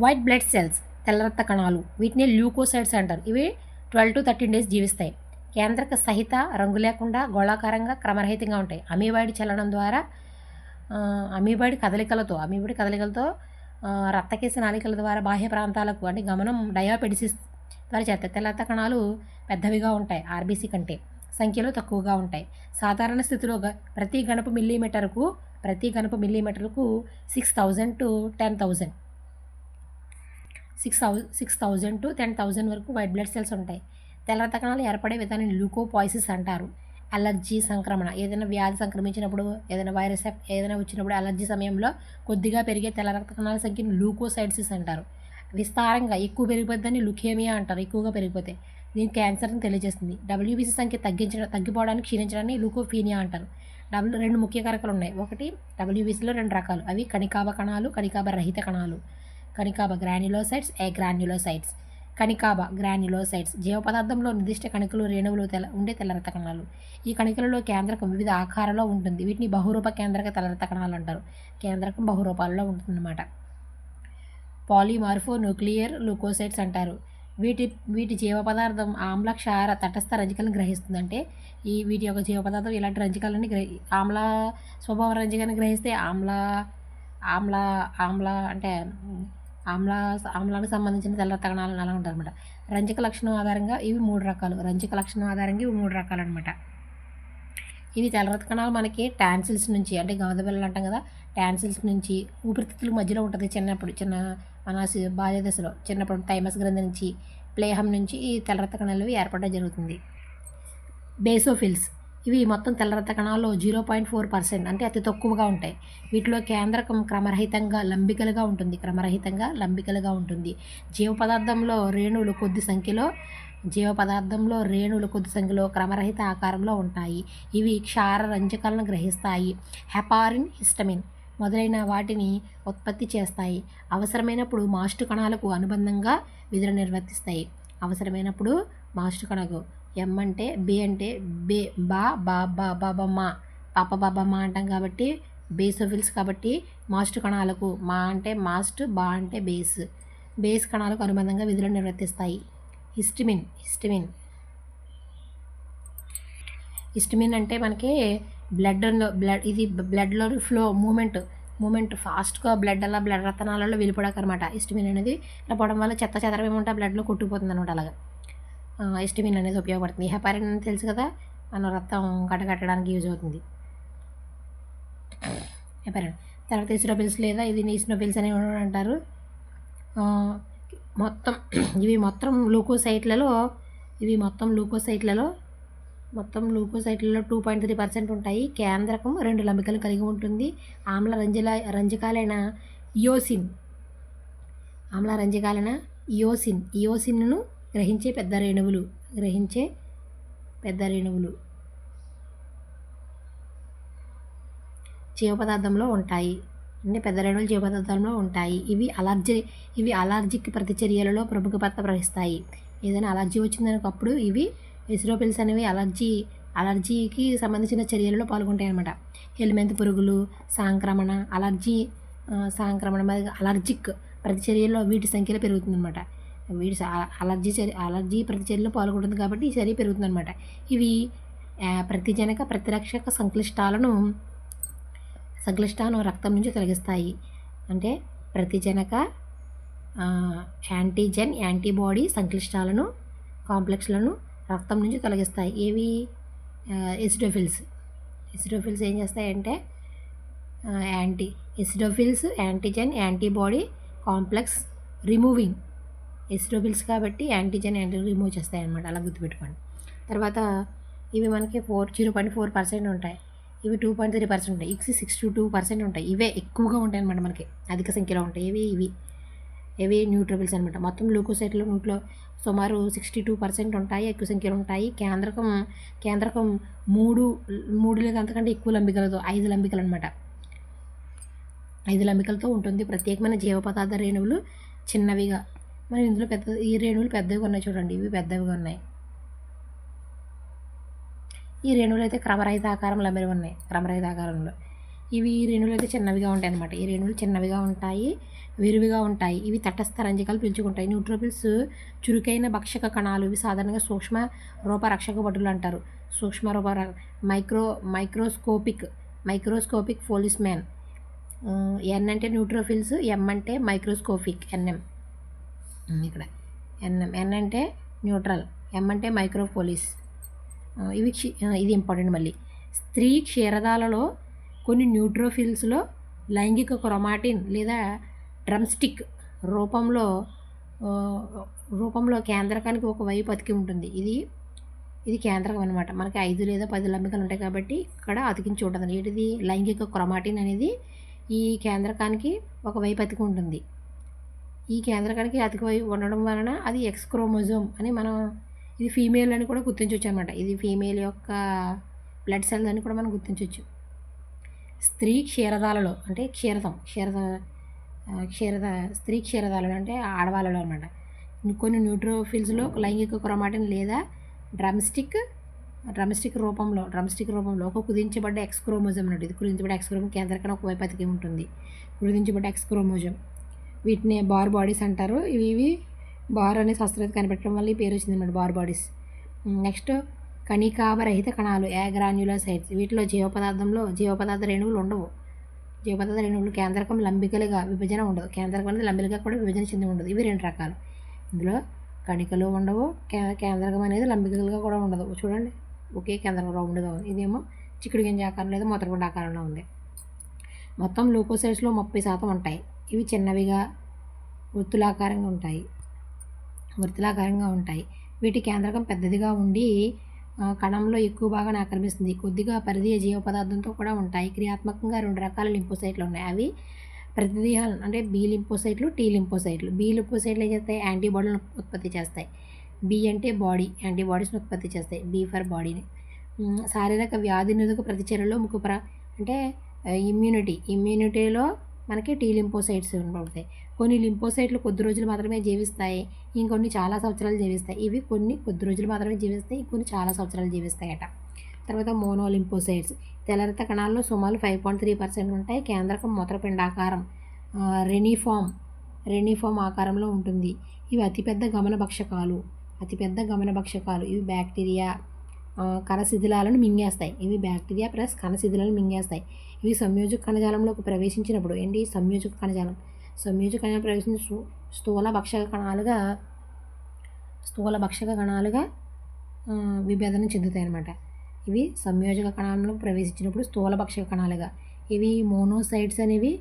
White blood cells తెల్లరక్త కణాలు వీటిని ల్యూకోసైడ్స్ అంటారు. ఇవి ట్వెల్వ్ టు థర్టీన్ డేస్ జీవిస్తాయి. కేంద్రక సహిత రంగు లేకుండా గోళాకారంగా క్రమరహితంగా ఉంటాయి. అమీబాయిడ్ చలనం ద్వారా అమీబాయిడ్ కదలికలతో అమీబాయిడ్ కదలికలతో రక్తకేశ నాళికల ద్వారా బాహ్య ప్రాంతాలకు అంటే గమనం డయాపెడిసిస్ ద్వారా చేస్తాయి. తెల్ల కణాలు పెద్దవిగా ఉంటాయి ఆర్బీసీ కంటే సంఖ్యలో తక్కువగా ఉంటాయి. సాధారణ స్థితిలో గ- ప్రతి గణపు మిల్లీమీటర్కు ప్రతి గణపు మిల్లీమీటర్కు six thousand to ten thousand six thou six thousand to ten thousand వరకు వైట్ బ్లడ్ సెల్స్ ఉంటాయి. తెల్ల రక్త కణాలు ఏర్పడే విధానం ల్యూకోపాయిసిస్ అంటారు. అలర్జీ సంక్రమణ ఏదైనా వ్యాధి సంక్రమించినప్పుడు ఏదైనా వైరస్ ఎఫ్- ఏదైనా వచ్చినప్పుడు అలర్జీ సమయంలో కొద్దిగా పెరిగే తెల్ల రక్త కణాల సంఖ్యను లూకోసైడ్సిస్ అంటారు. విస్తారంగా ఎక్కువ పెరిగిపోద్దని లుకేమియా అంటారు. ఎక్కువగా పెరిగిపోతే దీని క్యాన్సర్ని తెలియజేస్తుంది. డబ్ల్యూబీసీ సంఖ్య తగ్గించడం తగ్గిపోవడానికి క్షీణించడాన్ని లూకోఫీనియా అంటారు. డబ్ల్యూ రెండు ముఖ్య కారకాలు ఉన్నాయి. ఒకటి డబ్ల్యూబీసీలో రెండు రకాలు. అవి కణికాభ కణాలు కణికాభ రహిత కణాలు. కణికాభ గ్రాన్యులోసైడ్స్ ఏ గ్రాన్యులోసైడ్స్? కణికాభ గ్రాన్యులోసైడ్స్ జీవ పదార్థంలో నిర్దిష్ట కణికలు రేణువులు తెల్ల ఉండే తెల్ల కణాలు. ఈ కణికలలో కేంద్రకం వివిధ ఆకారాల్లో ఉంటుంది. వీటిని బహురూప కేంద్రక తెల్ల కణాలు అంటారు. కేంద్రకం బహురూపాలలో ఉంటుందన్నమాట. పాలిమార్ఫో న్యూక్లియర్ లూకోసైడ్స్ అంటారు. వీటి వీటి జీవ పదార్థం ఆమ్ల క్షార తటస్థ రంజికలను గ్రహిస్తుంది అంటే ఈ వీటి యొక్క జీవ పదార్థం ఇలాంటి రంజకాలని గ్రహి ఆమ్ల స్వభావ రంజకాన్ని గ్రహిస్తే ఆమ్ల ఆమ్ల ఆమ్ల అంటే ఆమ్ల ఆమ్లానికి సంబంధించిన తెల్ల తగణాలు అలా ఉంటారు అనమాట రంజక లక్షణం ఆధారంగా ఇవి మూడు రకాలు. రంజక లక్షణం ఆధారంగా ఇవి మూడు రకాలు అనమాట ఇవి తెల్ల కణాలు మనకి టాన్సిల్స్ నుంచి అంటే గవదబిళ్ళలు అంటాం కదా టాన్సిల్స్ నుంచి ఊపిరితిత్తుల మధ్యలో ఉంటుంది చిన్నప్పుడు చిన్న మన బాల్య దశలో చిన్నప్పుడు థైమస్ గ్రంథి నుంచి ప్లేహం నుంచి ఈ తెల్ల కణాలు ఏర్పడడం జరుగుతుంది. బేసోఫిల్స్. ఇవి మొత్తం తెల్లరత కణాల్లో జీరో పాయింట్ ఫోర్ పర్సెంట్ అంటే అతి తక్కువగా ఉంటాయి. వీటిలో కేంద్రకం క్రమరహితంగా లంబికలుగా ఉంటుంది. క్రమరహితంగా లంబికలుగా ఉంటుంది. జీవ పదార్థంలో రేణువులు కొద్ది సంఖ్యలో జీవ పదార్థంలో రేణువులు కొద్ది సంఖ్యలో క్రమరహిత ఆకారంలో ఉంటాయి. ఇవి క్షార రంజకాలను గ్రహిస్తాయి. హెపారిన్ హిస్టమిన్ మొదలైన వాటిని ఉత్పత్తి చేస్తాయి. అవసరమైనప్పుడు మాస్టు కణాలకు అనుబంధంగా విధులు నిర్వర్తిస్తాయి. అవసరమైనప్పుడు మాస్టు కణకు ఎం అంటే బి అంటే బే బా బా బా బాబా మా. పాప బాబా మా అంటాం కాబట్టి బేసోఫిల్స్ కాబట్టి మాస్ట్ కణాలకు మా అంటే మాస్ట్ బా అంటే బేస్. బేస్ కణాలకు అనుబంధంగా విధులు నిర్వర్తిస్తాయి. Histamine histamine. హిస్టమిన్ అంటే మనకి బ్లడ్లో బ్లడ్ ఇది బ్లడ్లో ఫ్లో మూమెంట్ మూమెంట్ ఫాస్ట్గా బ్లడ్ అలా బ్లడ్ రతనాలలో వెళ్ళిపోవడానికి అనమాట హిస్టమిన్ అనేది ఇలా పోవడం వల్ల చెత్త చెదరం ఏమంటే ఆ బ్లడ్లో కొట్టుకుపోతుంది అనమాట అలాగా. ఎస్టిమిన్ అనేది ఉపయోగపడుతుంది. హెపారిన్ అని తెలుసు కదా మన రక్తం కట్టకట్టడానికి యూజ్ అవుతుంది. హెపారిన్ తర్వాత ఇస్నోఫిల్స్ లేదా ఇది ఈస్నోఫిల్స్ అని అంటారు. మొత్తం ఇవి మొత్తం లూకోసైట్లలో ఇవి మొత్తం లూకోసైట్లలో మొత్తం లూకోసైట్లలో టూ పాయింట్ త్రీ పర్సెంట్ ఉంటాయి. కేంద్రకం రెండు లంబికలు కలిగి ఉంటుంది. ఆమ్ల రంజల రంజకాలైన ఇయోసిన్. ఆమ్ల రంజకాలైన ఇయోసిన్. ఇయోసిన్ను గ్రహించే పెద్ద రేణువులు గ్రహించే పెద్ద రేణువులు జీవ పదార్థంలో ఉంటాయి. అన్ని పెద్ద రేణువులు జీవ పదార్థంలో ఉంటాయి. ఇవి అలర్జీ ఇవి అలర్జిక్ ప్రతిచర్యలలో ప్రముఖ పాత్ర వహిస్తాయి. ఏదైనా అలర్జీ వచ్చిందనప్పుడు ఇవి ఎసిరోపిల్స్ అనేవి అలర్జీ అలర్జీకి సంబంధించిన చర్యలలో పాల్గొంటాయి అనమాట హెల్మెంత్ పురుగులు సాంక్రమణ అలర్జీ సాంక్రమణ అలర్జిక్ ప్రతిచర్యలో వీటి సంఖ్యలో పెరుగుతుందన్నమాట. వీటి అలర్జీ చర్య అలర్జీ ప్రతిచర్యలో పాల్గొంటుంది కాబట్టి ఈ చర్య పెరుగుతుందన్నమాట. ఇవి ప్రతిజనక ప్రతిరక్షక సంక్లిష్టాలను సంక్లిష్టాలను రక్తం నుంచి తొలగిస్తాయి. అంటే ప్రతిజనక యాంటీజెన్ యాంటీబాడీ సంక్లిష్టాలను కాంప్లెక్స్లను రక్తం నుంచి తొలగిస్తాయి. ఏవి? ఎసిడోఫిల్స్ ఎసిడోఫిల్స్ ఏం చేస్తాయంటే anti acidophils antigen antibody complex removing. Acidophils కాబట్టి యాంటీజెన్ యాంటీ రిమూవ్ చేస్తాయన్నమాట. అలా గుర్తుపెట్టుకోండి. తర్వాత ఇవి మనకి four zero point four percent ఉంటాయి. ఇవి టూ పాయింట్ త్రీ పర్సెంట్ ఉంటాయి. ఇక్స్ సిక్స్ టు టూ పర్సెంట్ ఉంటాయి. ఇవే ఎక్కువగా ఉంటాయి అనమాట మనకి. అధిక సంఖ్యలో ఉంటాయి. ఇవి ఇవి. ఇవి న్యూట్రబుల్స్ అనమాట మొత్తం లూకోసైట్లో నూట్లో సుమారు సిక్స్టీ టూ పర్సెంట్ ఉంటాయి. ఎక్కువ సంఖ్యలో ఉంటాయి. కేంద్రకం కేంద్రకం మూడు మూడు లేదా అంతకంటే ఎక్కువ లంబికలతో ఐదు లంబికలు అనమాట ఐదు లంబికలతో ఉంటుంది. ప్రత్యేకమైన జీవ పదార్థ రేణువులు చిన్నవిగా మరి ఇందులో పెద్ద ఈ రేణువులు పెద్దవిగా ఉన్నాయి చూడండి ఇవి పెద్దవిగా ఉన్నాయి. ఈ రేణువులు అయితే క్రమరహిత ఆకారంలో అమరి ఉన్నాయి క్రమరహిత ఆకారంలో. ఇవి రేణువులు అయితే చిన్నవిగా ఉంటాయి అన్నమాట. ఈ రేణువులు చిన్నవిగా ఉంటాయి విరివిగా ఉంటాయి. ఇవి తటస్థ రంజకాలు పిలుచుకుంటాయి. న్యూట్రోపిల్స్ చురుకైన భక్షక కణాలు ఇవి సాధారణంగా సూక్ష్మ రూప రక్షక భటులు అంటారు. సూక్ష్మ రూప ర- micro microscopic microscopic policeman N అంటే న్యూట్రోఫిల్స్ ఎం అంటే మైక్రోస్కోపిక్ ఎన్ఎం ఇక్కడ. ఎన్ఎం ఎన్ అంటే న్యూట్రల్ ఎం అంటే మైక్రోపోలిస్ ఇవి ఇది ఇంపార్టెంట్ మళ్ళీ. స్త్రీ క్షీరదాలలో కొన్ని న్యూట్రోఫిల్స్లో లైంగిక క్రొమాటిన్ లేదా డ్రమ్స్టిక్ రూపంలో రూపంలో కేంద్రకానికి ఒక వైపు అతికి ఉంటుంది. ఇది ఇది కేంద్రకం అనమాట మనకి ఐదు లేదా పది లంబికలు ఉంటాయి కాబట్టి ఇక్కడ అతికించి ఉంటుంది. ఏంటిది? లైంగిక క్రొమాటిన్ అనేది ఈ కేంద్రకానికి ఒక వైపు అతికి ఉంటుంది. ఈ కేంద్రకానికి అతికి ఉండడం వలన అది ఎక్స్ క్రోమోజోమ్ అని మనం ఇది ఫీమేల్ అని కూడా గుర్తించవచ్చు అనమాట ఇది ఫీమేల్ యొక్క బ్లడ్ సెల్ అని కూడా మనం గుర్తించవచ్చు స్త్రీ క్షీరదాలలో అంటే క్షీరదం క్షీరద క్షీరద స్త్రీ క్షీరదాలలో అంటే ఆడవాళ్ళలో అనమాట కొన్ని న్యూట్రోఫిల్స్లో లైంగిక క్రోమాటిన్ లేదా డ్రమ్స్టిక్ డ్రమ్స్టిక్ రూపంలో డ్రమ్స్టిక్ రూపంలో ఒక కుదించబడ్డ ఎక్స్ క్రోమోజం అన్నట్టు ఇది కుదించబడ్డ ఎక్స్ క్రోమోజోమ్ కేంద్రకణ ఒక వైపు అతికి ఉంటుంది. కుదించబడ్డ ఎక్స్ క్రోమోజం వీటిని బార్ బాడీస్ అంటారు. ఇవి ఇవి బార్ అనే శాస్త్రవేత్త కనిపెట్టడం వల్ల ఈ పేరు వచ్చింది అనమాట బార్ బాడీస్. నెక్స్ట్ కణికాభరహిత కణాలు యాగ్రాన్యులోసైట్స్ వీటిలో జీవ పదార్థంలో జీవ పదార్థ రేణువులు ఉండవు. జీవ పదార్థ రేణువులు కేంద్రకం లంబికలుగా విభజన ఉండదు. కేంద్రకం అనేది లంబికలుగా కూడా విభజన చెంది ఉండదు. ఇవి రెండు రకాలు. ఇందులో కణికలు ఉండవు కే- కేంద్రకం అనేది లంబికలుగా కూడా ఉండదు. చూడండి ఒకే కేంద్రం రౌండ్గా ఉంది. ఇదేమో చిక్కుడు గింజ ఆకారం లేదా మూత్రపిండ ఆకారంలో ఉంది. మొత్తం లూకోసైడ్స్లో ముప్పై శాతం ఉంటాయి. ఇవి చిన్నవిగా వృత్తులాకారంగా ఉంటాయి. వృత్తులాకారంగా ఉంటాయి. వీటి కేంద్రకం పెద్దదిగా ఉండి కణంలో ఎక్కువ భాగాన్ని ఆక్రమిస్తుంది. కొద్దిగా పరిధీయ జీవ పదార్థంతో కూడా ఉంటాయి. క్రియాత్మకంగా రెండు రకాల లింపోసైట్లు ఉన్నాయి. అవి ప్రతిదీహాలు అంటే బి లింపోసైట్లు టీ లింపోసైట్లు బి లింపోసైట్లు ఏం చేస్తాయి? యాంటీబాడీలను ఉత్పత్తి చేస్తాయి. బి అంటే బాడీ యాంటీబాడీస్ని ఉత్పత్తి చేస్తాయి. బి ఫర్ బాడీని. శారీరక వ్యాధి నిరోధక ప్రతిచర్యలో ముఖప్ర అంటే ఇమ్యూనిటీ. ఇమ్యూనిటీలో మనకి టీ లింపోసైట్స్ ఉండబడతాయి. కొన్ని లింపోసైట్లు కొద్ది రోజులు మాత్రమే జీవిస్తాయి. ఇంకొన్ని చాలా సంవత్సరాలు జీవిస్తాయి. ఇవి కొన్ని కొద్ది రోజులు మాత్రమే జీవిస్తాయి. ఇంకొన్ని చాలా సంవత్సరాలు జీవిస్తాయట. తర్వాత మోనోలింపోసైడ్స్ తెల్లరత కణాల్లో సుమారు ఫైవ్ పాయింట్ త్రీ పర్సెంట్ ఉంటాయి. కేంద్రకం మూత్రపిండాకారం రెనీఫామ్ రెనీఫామ్ ఆకారంలో ఉంటుంది. ఇవి అతిపెద్ద గమనభక్షకాలు. అతిపెద్ద గమనభక్షకాలు. ఇవి బ్యాక్టీరియా కణశిథిలాలను మింగేస్తాయి. ఇవి బ్యాక్టీరియా ప్లస్ కణశిథిలాలను మింగేస్తాయి. ఇవి సంయోజక కణజాలంలోకి ప్రవేశించినప్పుడు ఏంటి? సంయోజక కణజాలం. సంయోజక కణజాలం ప్రవేశించిన స్థూల భక్షక కణాలుగా స్థూల భక్షక కణాలుగా విభేదన చెందుతాయి అన్నమాట ఇవి సంయోజక కణాలలో ప్రవేశించినప్పుడు స్థూల భక్షక కణాలుగా. ఇవి మోనోసైట్స్ అనేవి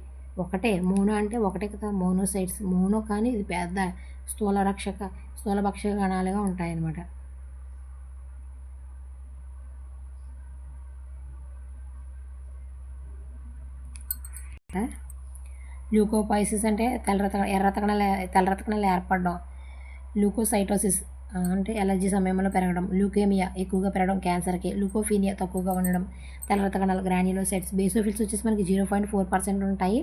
ఒకటే. మోనో అంటే ఒకటే కదా. మోనోసైట్స్. మోనో కానీ ఇది పెద్ద స్థూల రక్షక స్థూల భక్షక కణాలుగా ఉంటాయన్నమాట. ల్యూకోపైసిస్ అంటే తెల్లరత ఎర్రత కణాలు ఏర్పడడం. ల్యూకోసైటోసిస్ అంటే ఎలర్జీ సమయంలో పెరగడం. ల్యూకేమియా ఎక్కువగా పెరగడం క్యాన్సర్కి. ల్యూకోఫీనియా తక్కువగా ఉండడం. తెల్లరత కణాలు గ్రాన్యులోసైట్స్. బేసోఫిల్స్ వచ్చేసి మనకి జీరో పాయింట్ ఫోర్ పర్సెంట్ ఉంటాయి.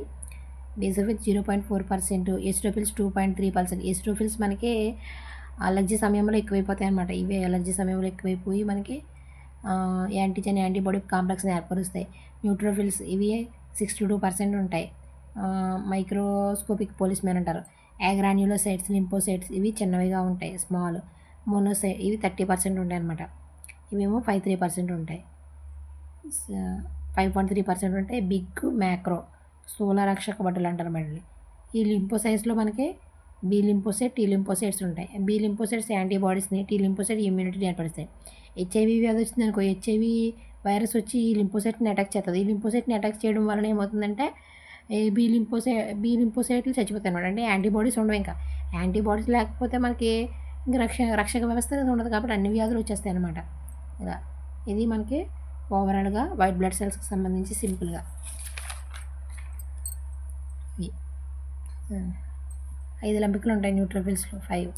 Basophils zero point four percent eosinophils two point three percent. Eosinophils మనకి అలర్జీ సమయంలో ఎక్కువైపోతాయి అనమాట ఇవే అలర్జీ సమయంలో ఎక్కువైపోయి మనకి యాంటీజెన్ యాంటీబాడీ కాంప్లెక్స్ని ఏర్పరుస్తాయి. న్యూట్రోఫిల్స్ ఇవి సిక్స్టీ టూ పర్సెంట్ ఉంటాయి. మైక్రోస్కోపిక్ పోలిస్మెన్ అంటారు. యాగ్రాన్యులోసైట్స్ లింపోసైట్స్ ఇవి చిన్నవిగా ఉంటాయి స్మాల్. మోనోసై ఇవి థర్టీ పర్సెంట్ ఉంటాయి అనమాట ఇవేమో ఫైవ్ త్రీ పర్సెంట్ ఉంటాయి. ఫైవ్ పాయింట్ త్రీ పర్సెంట్ ఉంటాయి. బిగ్ మ్యాక్రో స్థూల రక్షక బట్టలు అంటారు మళ్ళీ ఈ లింపోసైట్స్లో మనకి బి లింపోసైట్ టీ లింపోసైట్స్ ఉంటాయి. బి లింపోసైట్స్ యాంటీబాడీస్ని టీ ఏర్పరుస్తాయి ఇమ్యూనిటీని ఏర్పరుస్తాయి. హెచ్ఐవి వ్యాధి వచ్చింది అనుకో హెచ్ఐవి వైరస్ వచ్చి ఈ లింపోసైట్ని అటాక్ చేస్తుంది. ఈ లింపోసైట్ని అటాక్ చేయడం వలన ఏమవుతుందంటే ఈ బి లింపోసై బి లింపోసైట్లు చచ్చిపోతాయి అనమాట అంటే యాంటీబాడీస్ ఉండవు ఇంకా. యాంటీబాడీస్ లేకపోతే మనకి ఇంకా రక్ష రక్షక వ్యవస్థ అనేది ఉండదు కాబట్టి అన్ని వ్యాధులు వచ్చేస్తాయి అనమాట ఇలా. ఇది మనకి ఓవరాల్గా వైట్ బ్లడ్ సెల్స్కి సంబంధించి సింపుల్గా. ఐదు లంపికలు ఉంటాయి న్యూట్రోఫిల్స్లో. ఫైవ్.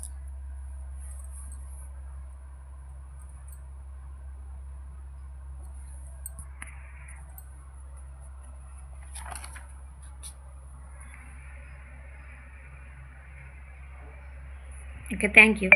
Okay thank you